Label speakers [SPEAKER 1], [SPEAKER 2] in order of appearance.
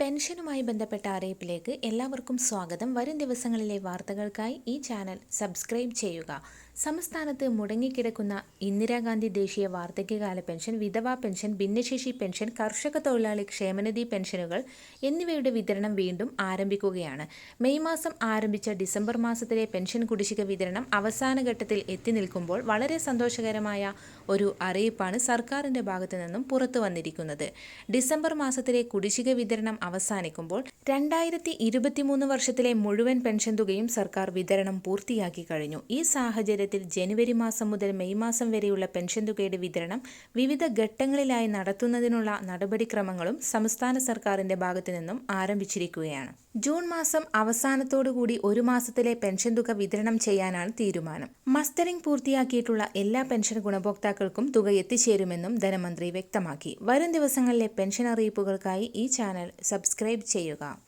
[SPEAKER 1] പെൻഷനുമായി ബന്ധപ്പെട്ട അറിയിപ്പിലേക്ക് എല്ലാവർക്കും സ്വാഗതം. വരും ദിവസങ്ങളിലെ വാർത്തകൾക്കായി ഈ ചാനൽ സബ്സ്ക്രൈബ് ചെയ്യുക. സംസ്ഥാനത്ത് മുടങ്ങിക്കിടക്കുന്ന ഇന്ദിരാഗാന്ധി ദേശീയ വാർദ്ധക്യകാല പെൻഷൻ വിധവാ പെൻഷൻ ഭിന്നശേഷി പെൻഷൻ കർഷക തൊഴിലാളി ക്ഷേമനിധി പെൻഷനുകൾ എന്നിവയുടെ വിതരണം വീണ്ടും ആരംഭിക്കുകയാണ്. മെയ് മാസം ആരംഭിച്ച ഡിസംബർ മാസത്തിലെ പെൻഷൻ കുടിശ്ശിക വിതരണം അവസാന ഘട്ടത്തിൽ എത്തി നിൽക്കുമ്പോൾ വളരെ സന്തോഷകരമായ ഒരു അറിയിപ്പാണ് സർക്കാരിന്റെ ഭാഗത്തു നിന്നും പുറത്തു വന്നിരിക്കുന്നത്. ഡിസംബർ മാസത്തിലെ കുടിശ്ശിക വിതരണം അവസാനിക്കുമ്പോൾ രണ്ടായിരത്തി വർഷത്തിലെ മുഴുവൻ പെൻഷൻ തുകയും സർക്കാർ വിതരണം പൂർത്തിയാക്കി കഴിഞ്ഞു. ഈ സാഹചര്യത്തിൽ ജനുവരി മാസം മുതൽ മെയ് മാസം വരെയുള്ള പെൻഷൻ തുകയുടെ വിതരണം വിവിധ ഘട്ടങ്ങളിലായി നടത്തുന്നതിനുള്ള നടപടിക്രമങ്ങളും സംസ്ഥാന സർക്കാരിന്റെ ഭാഗത്തു നിന്നും ആരംഭിച്ചിരിക്കുകയാണ്. ജൂൺ മാസം അവസാനത്തോടുകൂടി ഒരു മാസത്തിലെ പെൻഷൻ തുക വിതരണം ചെയ്യാനാണ് തീരുമാനം. മസ്റ്ററിംഗ് പൂർത്തിയാക്കിയിട്ടുള്ള എല്ലാ പെൻഷൻ ഗുണഭോക്താക്കൾക്കും തുക എത്തിച്ചേരുമെന്നും ധനമന്ത്രി വ്യക്തമാക്കി. വരും ദിവസങ്ങളിലെ പെൻഷൻ അറിയിപ്പുകൾക്കായി ഈ ചാനൽ സബ്സ്ക്രൈബ് ചെയ്യുക.